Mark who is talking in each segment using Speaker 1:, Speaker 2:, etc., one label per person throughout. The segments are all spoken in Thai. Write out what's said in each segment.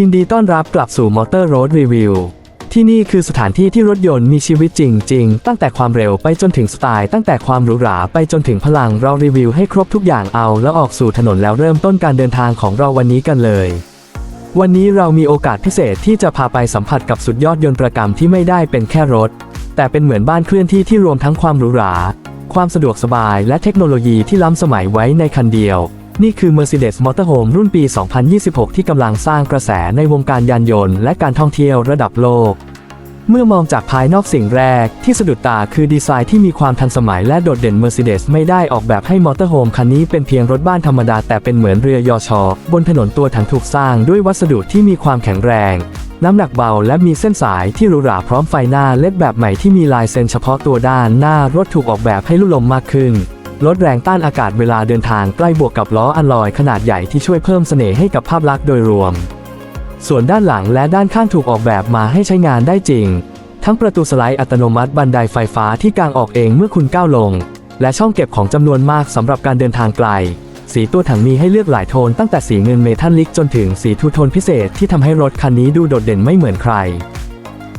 Speaker 1: ยินดีต้อนรับกลับสู่ Motor Road Review ที่นี่คือสถานที่ที่รถยนต์มีชีวิตจริง ๆ ตั้งแต่ความเร็วไปจนถึงสไตล์ ตั้งแต่ความหรูหราไปจนถึงพลังเรารีวิวให้ครบทุกอย่างเอาแล้วออกสู่ถนนแล้วเริ่มต้นการเดินทางของเราวันนี้กันเลย วันนี้เรามีโอกาสพิเศษที่จะพาไปสัมผัสกับสุดยอดยนต์ประกรรมที่ไม่ได้เป็นแค่รถ แต่เป็นเหมือนบ้านเคลื่อนที่ที่รวมทั้งความหรูหรา ความสะดวกสบายและเทคโนโลยีที่ล้ำสมัยไว้ในคันเดียว นี่คือ Mercedes Motorhome รุ่นปี 2026 ที่กำลังสร้างกระแสในวงการยานยนต์และการท่องเที่ยวระดับโลก เมื่อมองจากภายนอกสิ่งแรกที่สะดุดตาคือดีไซน์ที่มีความทันสมัยและโดดเด่น Mercedes ไม่ได้ออกแบบให้มอเตอร์โฮมคันนี้เป็นเพียงรถบ้านธรรมดาแต่เป็นเหมือนเรือยอชอบนถนนตัวถังถูกสร้างด้วยวัสดุที่มีความแข็งแรง น้ำหนักเบาและมีเส้นสายที่หรูหราพร้อมไฟหน้าเล็ดแบบใหม่ที่มีลายเซ็นเฉพาะตัวด้านหน้ารถถูกออกแบบให้ลุ่มลมมากขึ้น ลดแรงต้านอากาศเวลาเดินทางใกล้บวกกับล้ออัลลอยขนาดใหญ่ที่ช่วยเพิ่มเสน่ห์ให้กับภาพลักษณ์โดยรวม ส่วนด้านหลังและด้านข้างถูกออกแบบมาให้ใช้งานได้จริง ทั้งประตูสไลด์อัตโนมัติบันไดไฟฟ้าที่กางออกเองเมื่อคุณก้าวลง และช่องเก็บของจำนวนมากสำหรับการเดินทางไกล สีตัวถังมีให้เลือกหลายโทนตั้งแต่สีเงินเมทัลลิกจนถึงสีทูโทนพิเศษที่ทำให้รถคันนี้ดูโดดเด่นไม่เหมือนใคร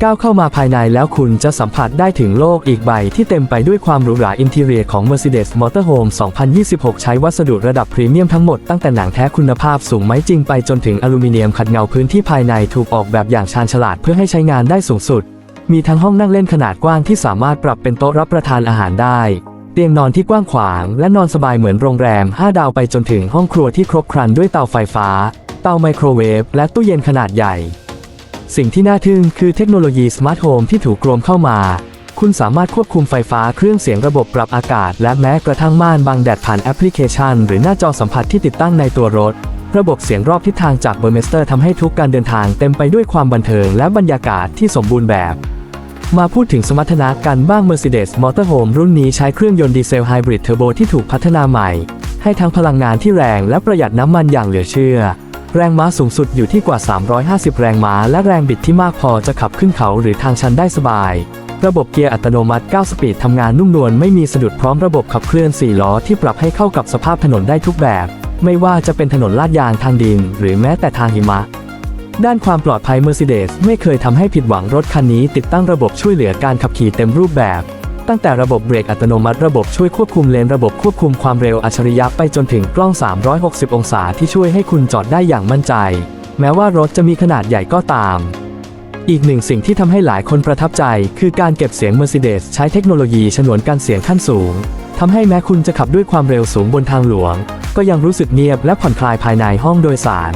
Speaker 1: ก้าวเข้ามาภายในแล้วคุณจะสัมผัสได้ถึงโลกอีกใบที่เต็มไปด้วยความหรูหราอินทีเรียของ Mercedes Motorhome 2026 ใช้วัสดุระดับพรีเมียมทั้งหมดตั้งแต่หนังแท้คุณภาพสูงไม้จริงไปจนถึงอลูมิเนียมขัดเงาพื้นที่ภายในถูกออกแบบอย่างชาญฉลาดเพื่อให้ใช้งานได้สูงสุด มีทั้งห้องนั่งเล่นขนาดกว้างที่สามารถปรับเป็นโต๊ะรับประทานอาหารได้เตียงนอนที่กว้างขวางและนอนสบายเหมือนโรงแรม 5 ดาวไปจนถึงห้องครัวที่ครบครันด้วยเตาไฟฟ้า เตาไมโครเวฟและตู้เย็นขนาดใหญ่ สิ่งที่น่าทึ่งคือเทคโนโลยีสมาร์ทโฮมที่ถูกกรวมเข้ามา คุณสามารถควบคุมไฟฟ้าเครื่องเสียงระบบปรับอากาศ และแม้กระทั่งม่านบังแดดผ่านแอปพลิเคชัน หรือหน้าจอสัมผัสที่ติดตั้งในตัวรถ ระบบเสียงรอบทิศทางจากเบอร์เมสเตอร์ทำให้ทุกการเดินทางเต็มไปด้วยความบันเทิงและบรรยากาศที่สมบูรณ์แบบมาพูดถึงสมรรถนะกันบ้าง Mercedes Motorhome รุ่นนี้ใช้เครื่องยนต์ดีเซลไฮบริดเทอร์โบที่ถูกพัฒนาใหม่ ให้ทั้งพลังงานที่แรงและประหยัดน้ำมันอย่างเหลือเชื่อ แรงม้าสูงสุดอยู่ที่กว่า 350 แรงม้าและแรงบิดที่มากพอจะขับขึ้นเขาหรือทางชันได้สบายระบบเกียร์อัตโนมัติ 9 สปีดทำงานนุ่มนวลไม่มีสะดุดพร้อมระบบขับเคลื่อน 4 ล้อที่ปรับให้เข้ากับสภาพถนนได้ทุกแบบ ไม่ว่าจะเป็นถนนลาดยางทางดิน หรือแม้แต่ทางหิมะ ด้านความปลอดภัย Mercedes ไม่เคยทำให้ผิดหวังรถคันนี้ติดตั้งระบบช่วยเหลือการขับขี่เต็มรูปแบบ ตั้งแต่ระบบเบรกอัตโนมัติระบบช่วยควบคุมเลนระบบควบคุมความเร็วอัจฉริยะไปจนถึงกล้อง 360 องศาที่ช่วยให้คุณจอดได้อย่างมั่นใจ แม้ว่ารถจะมีขนาดใหญ่ก็ตาม อีกหนึ่งสิ่งที่ทำให้หลายคนประทับใจ คือการเก็บเสียง Mercedes ใช้เทคโนโลยีฉนวนการเสียงขั้นสูงทำให้แม้คุณจะขับด้วยความเร็วสูงบนทางหลวง ก็ยังรู้สึกเงียบและผ่อนคลายภายในห้องโดยสาร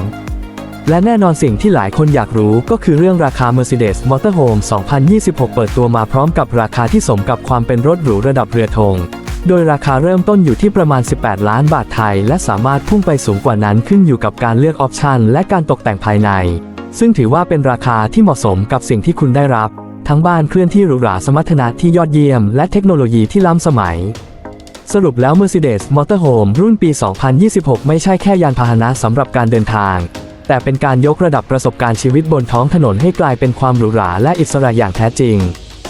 Speaker 1: และแน่นอนสิ่งที่หลายคนอยากรู้ก็คือเรื่องราคา Mercedes Motorhome 2026 เปิดตัวมาพร้อมกับราคาที่สมกับความเป็นรถหรูระดับเรือธง โดยราคาเริ่มต้นอยู่ที่ประมาณ 18 ล้านบาทไทย และสามารถพุ่งไปสูงกว่านั้นขึ้นอยู่กับการเลือกออปชันและการตกแต่งภายใน ซึ่งถือว่าเป็นราคาที่เหมาะสมกับสิ่งที่คุณได้รับ ทั้งบ้านเคลื่อนที่หรูหราสมรรถนะที่ยอดเยี่ยม และเทคโนโลยีที่ล้ำสมัยสรุปแล้ว Mercedes Motorhome รุ่นปี 2026 ไม่ใช่แค่ยานพาหนะสำหรับการเดินทาง แต่เป็นการยกระดับประสบการณ์ชีวิตบนท้องถนนให้กลายเป็นความหรูหราและอิสระอย่างแท้จริง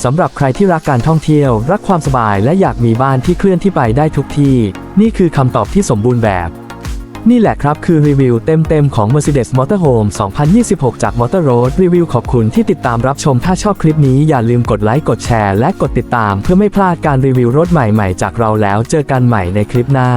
Speaker 1: สำหรับใครที่รักการท่องเที่ยว รักความสบายและอยากมีบ้านที่เคลื่อนที่ไปได้ทุกที่ นี่คือคำตอบที่สมบูรณ์แบบ นี่แหละครับคือรีวิวเต็มๆ ของ Mercedes Motorhome 2026 จาก Motor Road รีวิวขอบคุณที่ติดตามรับชม ถ้าชอบคลิปนี้อย่าลืมกดไลค์กดแชร์และกดติดตาม เพื่อไม่พลาดการรีวิวรถใหม่ๆ จากเราแล้วเจอกันใหม่ในคลิปหน้า